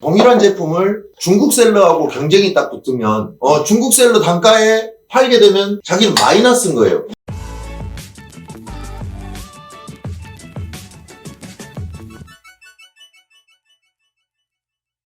동일한 제품을 중국 셀러하고 경쟁이 딱 붙으면 어, 중국 셀러 단가에 팔게 되면 자기는 마이너스인 거예요.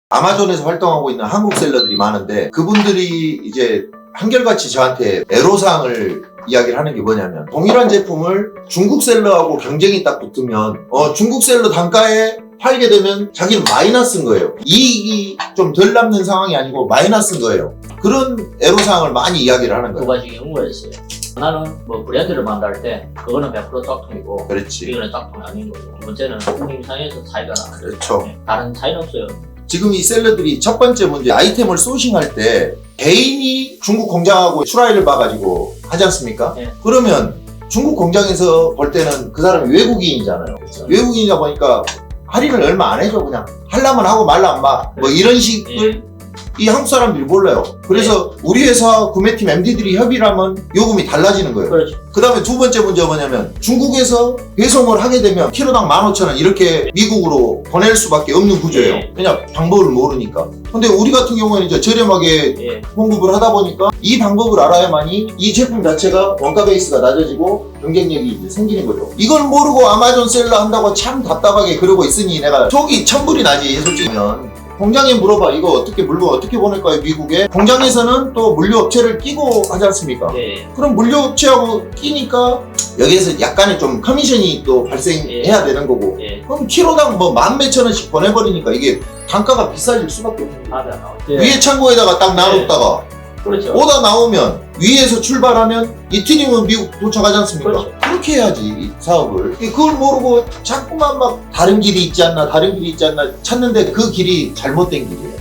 아마존에서 활동하고 있는 한국 셀러들이 많은데 그분들이 이제 한결같이 저한테 애로사항을 이야기를 하는 게 뭐냐면 동일한 제품을 중국 셀러하고 경쟁이 딱 붙으면 어, 중국 셀러 단가에 팔게 되면 자기는 마이너스인 거예요. 이익이 좀 덜 남는 상황이 아니고 마이너스인 거예요. 그런 애로사항을 많이 이야기를 하는 두 거예요. 가지 경우가 있어요. 하나는 뭐 브랜드를 만들 때 그거는 100% 짝퉁이고 그렇지. 이거는 짝퉁이 아닌 거고 두 번째는 운임상에서 차이가 나는 거죠. 그렇죠. 네, 다른 차이는 없어요. 지금 이 셀러들이 첫 번째 문제 아이템을 소싱할 때 개인이 중국 공장하고 트라이를 봐가지고 하지 않습니까? 네. 그러면 중국 공장에서 볼 때는 그 사람이 외국인이잖아요. 외국인이다 보니까 할인을 얼마 안 해줘 그냥 하려면 하고 말라면 마. 뭐 이런 식을 예. 이 한국 사람들이 몰라요. 그래서 우리 회사 구매팀 MD들이 협의를 하면 요금이 달라지는 거예요. 그렇죠. 그 다음에 두 번째 문제가 뭐냐면 중국에서 배송을 하게 되면 키로당 15,000원 이렇게 미국으로 보낼 수밖에 없는 구조예요. 네. 그냥 방법을 모르니까. 근데 우리 같은 경우에는 이제 저렴하게 예. 공급을 하다 보니까 이 방법을 알아야만이 이 제품 자체가 원가 베이스가 낮아지고 경쟁력이 이제 생기는 거죠. 이걸 모르고 아마존 셀러 한다고 참 답답하게 그러고 있으니 내가 속이 천불이 나지 솔직히면. 공장에 물어봐 이거 어떻게 물건 어떻게 보낼 거예요 미국에 공장에서는 또 물류업체를 끼고 하지 않습니까 예. 그럼 물류업체하고 끼니까 여기에서 약간의 좀 커미션이 또 발생해야 되는 거고 예. 그럼 키로당 뭐 만 몇천 원씩 보내버리니까 이게 단가가 비싸질 수밖에 없는 거예요. 예. 위에 창고에다가 딱 놔뒀다가 그렇죠. 오다 나오면 위에서 출발하면 이틀이면 미국 도착하지 않습니까? 그렇죠. 그렇게 해야지 이 사업을 그걸 모르고 자꾸만 막 다른 길이 있지 않나 다른 길이 있지 않나 찾는데 그 길이 잘못된 길이에요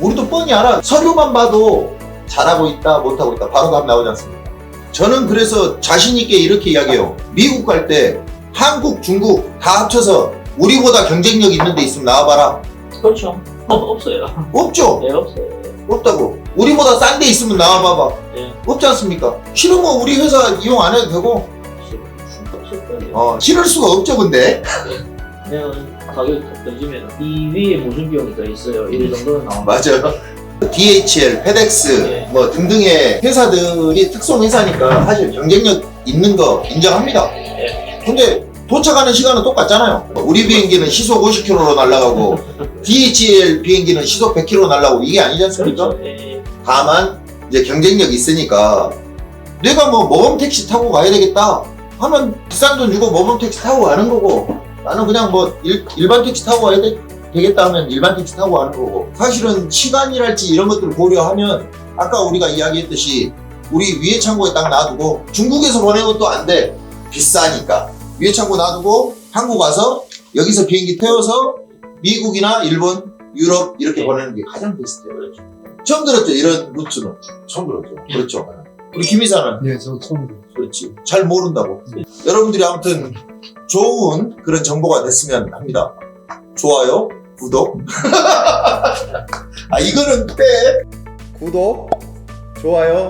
우리도 뻔히 알아 서류만 봐도 잘하고 있다 못하고 있다 바로 답 나오지 않습니까? 저는 그래서 자신 있게 이렇게 이야기해요 미국 갈 때 한국 중국 다 합쳐서 우리보다 경쟁력 있는 데 있으면 나와봐라 그렇죠. 어, 없어요. 없죠? 예, 없어요. 없다고 우리보다 싼 데 있으면 나와봐봐 예. 없지 않습니까? 싫으면 우리 회사 이용 안 해도 되고 없을 거예요. 어, 싫을 수가 없죠 근데 가격이 더 떠지면 이 위에 무슨 비용이 더 있어요. 이 정도는 나옵니다. 맞아요 DHL, 페덱스 네. 뭐 등등의 회사들이 특성 회사니까 사실 경쟁력 있는 거 인정합니다 근데 도착하는 시간은 똑같잖아요 우리 비행기는 시속 50km로 날아가고 DHL 비행기는 시속 100km로 날아가고 이게 아니지 않습니까? 그렇죠. 예, 예. 다만 이제 경쟁력 있으니까 내가 뭐 모범 택시 타고 가야 되겠다 하면 비싼 돈 주고 모범 택시 타고 가는 거고 나는 그냥 뭐 일, 일반 택시 타고 가야 되, 되겠다 하면 일반 택시 타고 가는 거고 사실은 시간이랄지 이런 것들을 고려하면 아까 우리가 이야기했듯이 우리 위에 창고에 딱 놔두고 중국에서 보내면 또안 돼 비싸니까 위에 창고 놔두고 한국 와서 여기서 비행기 태워서 미국이나 일본 유럽 이렇게 보내는 게 가장 베스트예요. 그렇죠. 처음 들었죠 이런 루트는 처음 들었죠. 그렇죠. 우리 김 이사는? 예, 저 처음 들어요. 그렇지. 잘 모른다고. 여러분들이 아무튼 좋은 그런 정보가 됐으면 합니다. 좋아요 구독. 아 이거는 빼 구독 좋아요.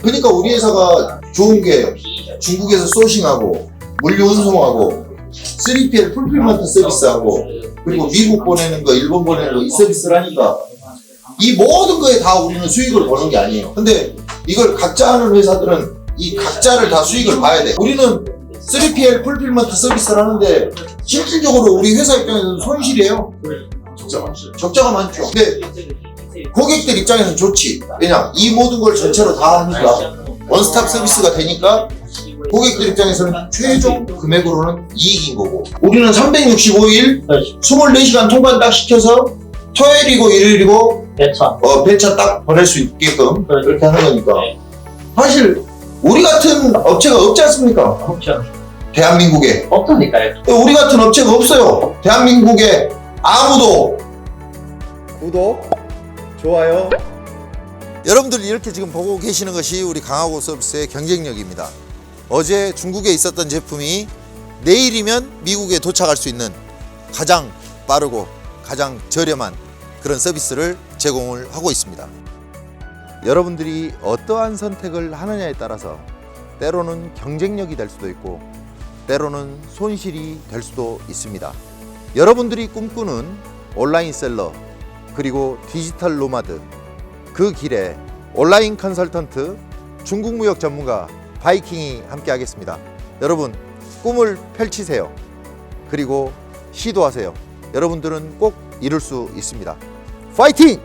그러니까 우리 회사가 좋은 게 중국에서 소싱하고 물류 운송하고 3PL 풀필먼트 서비스하고 그리고 미국 보내는 거 일본 보내는 거 이 서비스를 하니까 이 모든 거에 다 우리는 수익을 보는 게 아니에요. 근데 이걸 각자 하는 회사들은 이 각자를 다 수익을 봐야 돼. 우리는 3PL 풀필먼트 서비스를 하는데 실질적으로 우리 회사 입장에서는 손실이에요. 적자 많죠. 적자가 많죠. 근데 고객들 입장에서는 좋지. 왜냐? 이 모든 걸 전체로 다 하니까 원스톱 서비스가 되니까 고객들 입장에서는 최종 금액으로는 이익인 거고 우리는 365일 그렇죠. 24시간 통관 딱 시켜서 토요일이고 일요일이고 배차. 어, 배차 딱 보낼 수 있게끔 그렇죠. 그렇게 하는 거니까 네. 사실 우리 같은 업체가 없지 않습니까? 없죠. 대한민국에 없다니까요. 우리 같은 업체가 없어요 대한민국에 아무도 구독 좋아요 여러분들 이렇게 지금 보고 계시는 것이 우리 강하고 서비스의 경쟁력입니다 어제 중국에 있었던 제품이 내일이면 미국에 도착할 수 있는 가장 빠르고 가장 저렴한 그런 서비스를 제공을 하고 있습니다. 여러분들이 어떠한 선택을 하느냐에 따라서 때로는 경쟁력이 될 수도 있고 때로는 손실이 될 수도 있습니다. 여러분들이 꿈꾸는 온라인 셀러 그리고 디지털 노마드 그 길에 온라인 컨설턴트 중국 무역 전문가 바이킹이 함께 하겠습니다. 여러분 꿈을 펼치세요. 그리고 시도하세요. 여러분들은 꼭 이룰 수 있습니다. 파이팅!